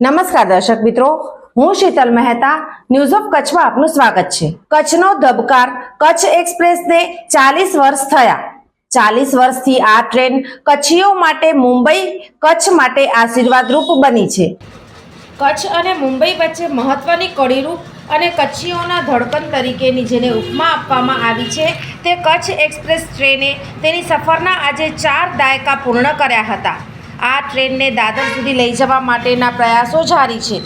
નમસ્કાર દર્શક મિત્રો, હું શીતલ મહેતા ન્યૂઝ ઓફ કચ્છમાં આપનું સ્વાગત છે. કચ્છનો ધબકાર કચ્છ એક્સપ્રેસને ચાલીસ વર્ષ થયા. ચાલીસ વર્ષથી આ ટ્રેન કચ્છીઓ માટે મુંબઈ, કચ્છ માટે આશીર્વાદરૂપ બની છે. કચ્છ અને મુંબઈ વચ્ચે મહત્વની કડીરૂપ અને કચ્છીઓના ધડકન તરીકેની જેને ઉપમા આપવામાં આવી છે, તે કચ્છ એક્સપ્રેસ ટ્રેને તેની સફરના આજે ચાર દાયકા પૂર્ણ કર્યા હતા. આ ટ્રેનને દાદર સુધી લઈ જવા માટેના પ્રયાસો જારી છે.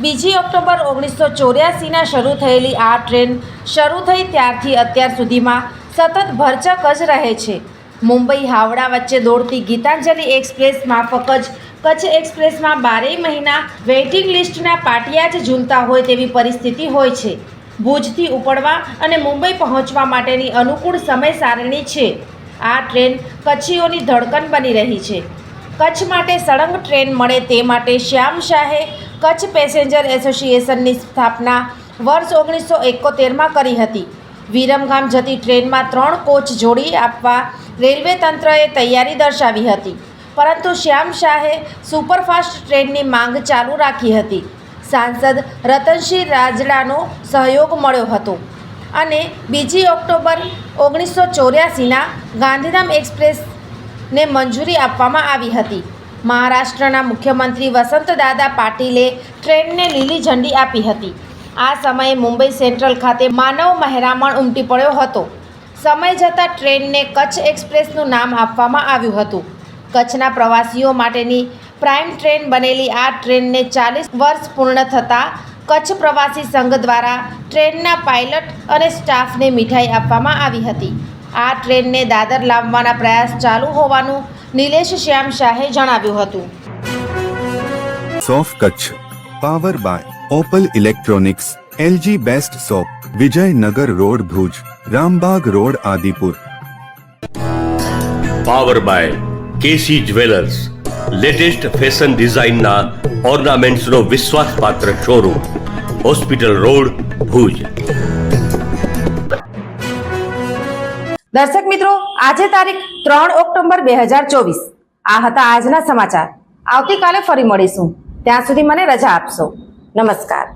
બીજી ઓક્ટોબર ઓગણીસો ચોર્યાસીના શરૂ થયેલી આ ટ્રેન શરૂ થઈ ત્યારથી અત્યાર સુધીમાં સતત ભરચક જ રહે છે. મુંબઈ હાવડા વચ્ચે દોડતી ગીતાંજલિ એક્સપ્રેસ માફક જ કચ્છ એક્સપ્રેસમાં બારેય મહિના વેઇટિંગ લિસ્ટના પાટિયા જ ઝૂલતા હોય તેવી પરિસ્થિતિ હોય છે. ભુજથી ઉપડવા અને મુંબઈ પહોંચવા માટેની અનુકૂળ સમય સારણી છે. આ ટ્રેન કચ્છીઓની ધડકન બની રહી છે. કચ્છ માટે સળંગ ટ્રેન મળે તે માટે શ્યામ શાહે કચ્છ પેસેન્જર એસોસિએશનની સ્થાપના વર્ષ ઓગણીસો એકોતેરમાં કરી હતી. વિરમગામ જતી ટ્રેનમાં ત્રણ કોચ જોડી આપવા રેલવે તંત્રએ તૈયારી દર્શાવી હતી. પરંતુ શ્યામ શાહે સુપરફાસ્ટ ટ્રેનની માંગ ચાલુ રાખી હતી. સાંસદ રતનસિંહ રાજડાનો સહયોગ મળ્યો હતો. અને બીજી ઓક્ટોબર ઓગણીસો ચોર્યાસીના ગાંધીધામ એક્સપ્રેસને મંજૂરી આપવામાં આવી હતી. મહારાષ્ટ્રના મુખ્યમંત્રી વસંતદાદા પાટીલે ટ્રેનને લીલી ઝંડી આપી હતી. આ સમયે મુંબઈ સેન્ટ્રલ ખાતે માનવ મહેરામણ ઉમટી પડ્યો હતો. સમય જતાં ટ્રેનને કચ્છ એક્સપ્રેસનું નામ આપવામાં આવ્યું હતું. કચ્છના પ્રવાસીઓ માટેની પ્રાઇમ ટ્રેન બનેલી આ ટ્રેનને ચાલીસ વર્ષ પૂર્ણ થતાં કચ્છ પ્રવાસી સંઘ દ્વારા ટ્રેનના પાયલટ અને સ્ટાફને મીઠાઈ આપવામાં આવી હતી. આ ટ્રેનને દાદર લાવવાના પ્રયાસ ચાલુ હોવાનું નિલેશ શ્યામ શાહે જણાવ્યું હતું. Shop Kutch power by Opal electronics LG best shop Vijaynagar road Bhuj Rambag road Adipur. Power by KC jewellers latest fashion ડિઝાઇનના ઓર્નામેન્ટ્સનો વિશ્વાસપાત્ર શોરૂમ હોસ્પિટલ રોડ ભુજ. દર્શક મિત્રો, આજે તારીખ ત્રણ ઓક્ટોબર બે હજાર ચોવીસ. આ હતા આજના સમાચાર. આવતીકાલે ફરી મળીશું. ત્યાં સુધી મને રજા આપશો. નમસ્કાર.